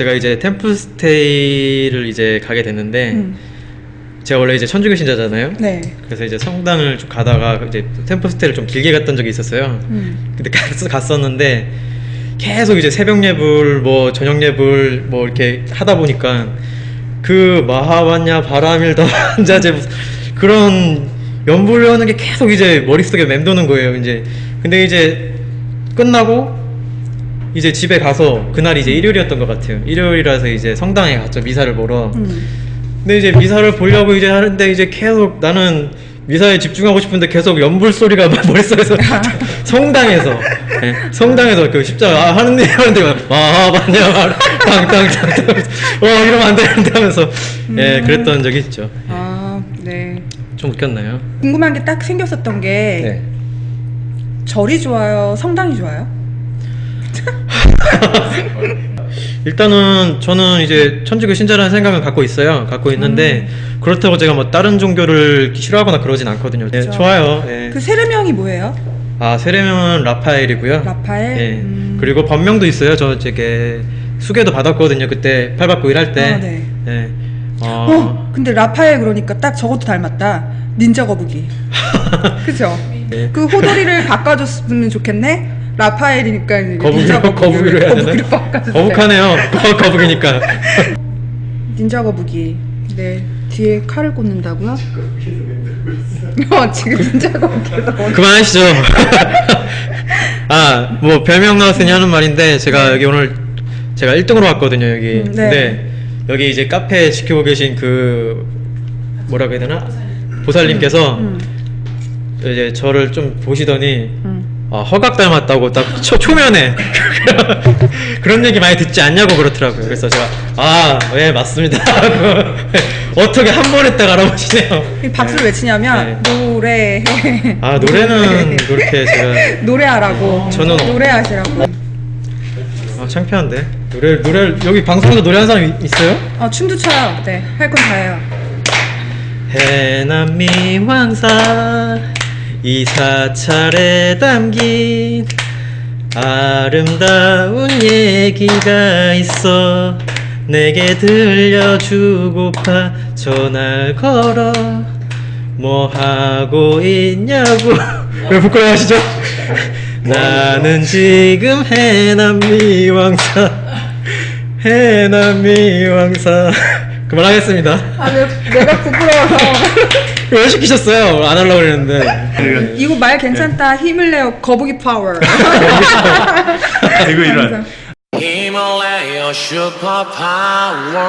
제가 이제 템플스테이를 이제 가게 됐는데 음. 제가 원래 이제 천주교 신자잖아요. 네. 그래서 이제 성당을 좀 가다가 이제 템플스테이를 좀 길게 갔던 적이 있었어요. 음. 근데 갔, 갔었는데 계속 이제 새벽 예불 뭐 저녁 예불 뭐 이렇게 하다 보니까 그 마하반야 바라밀다 환자제 그런 연불을 하는 게 계속 이제 머릿속에 맴도는 거예요 이제 근데 이제 끝나고 이제 집에 가서 그날이 이제 일요일이었던 것 같아요 일요일이라서 이제 성당에 갔죠 미사를 보러 음. 근데 이제 미사를 보려고 이제 하는데 이제 계속 나는 미사에 집중하고 싶은데 계속 연불 소리가 막 머릿속에서 성당에서 예, 성당에서 그 십자가 아, 하는 하는데 막 아, 맞냐 땅땅땅땅 와 이러면 안 되는데 하면서 예 그랬던 적이 있죠 아, 네. 좀 웃겼나요? 궁금한 게 딱 생겼었던 게 네 절이 좋아요, 성당이 좋아요? 일단은 저는 이제 천주교 신자라는 생각을 갖고 있어요 갖고 있는데 그렇다고 제가 뭐 다른 종교를 싫어하거나 그러진 않거든요 네, 그렇죠. 좋아요 예. 그 세례명이 뭐예요? 아 세례명은 라파엘이고요. 라파엘? 예. 음. 그리고 법명도 있어요. 저 저게 수계도 받았거든요. 그때 팔받고 일할 때. 아, 네. 예. 어. 어, 근데 라파엘 그러니까 딱 저것도 닮았다. 닌자 거북이. 그죠? 예. 그 호돌이를 바꿔줬으면 좋겠네. 라파엘이니까 이제 거북이로 해야 되나? 거북이로 바꿔주세요. 거북하네요. 거, 거북이니까. 닌자 거북이. 네. 뒤에 칼을 꽂는다고요? 어, 지금 닌자 거북이에서 그만하시죠. 아, 뭐 별명 나왔으니 하는 말인데 제가 여기 오늘 제가 1등으로 왔거든요, 여기. 음, 네. 근데 여기 이제 카페 지키고 계신 그 뭐라고 해야 되나? 보살님께서 음, 이제 저를 좀 보시더니 음. 아, 허각 닮았다고 딱 초, 초면에 그런 얘기 많이 듣지 않냐고 그렇더라고요. 그래서 제가 아, 예, 맞습니다. 어떻게 한 번에 딱 알아보시네요. 이 박수를 왜 치냐면 노래해. 아, 노래는 그렇게 제가 노래하라고. 저는 어- 노래하시라고. 아, 창피한데. 노래 노래 여기 방송에서 노래하는 사람 이- 있어요? 아, 춤도 춰요. 네. 할 건 다 해요. 해남미 황사 이 사찰에 담긴 아름다운 얘기가 있어 내게 들려주고파 전화를 걸어 뭐 하고 있냐고 왜 부끄러워하시죠? 나는 지금 해남 미 왕사 해남 미 왕사 그만하겠습니다 아, 내, 내가 부끄러워서. 왜 시키셨어요? 안 하려고 그랬는데 이거 말 괜찮다. 힘을 내요. 거북이 파워. 이거 이런 Himalaya superpower.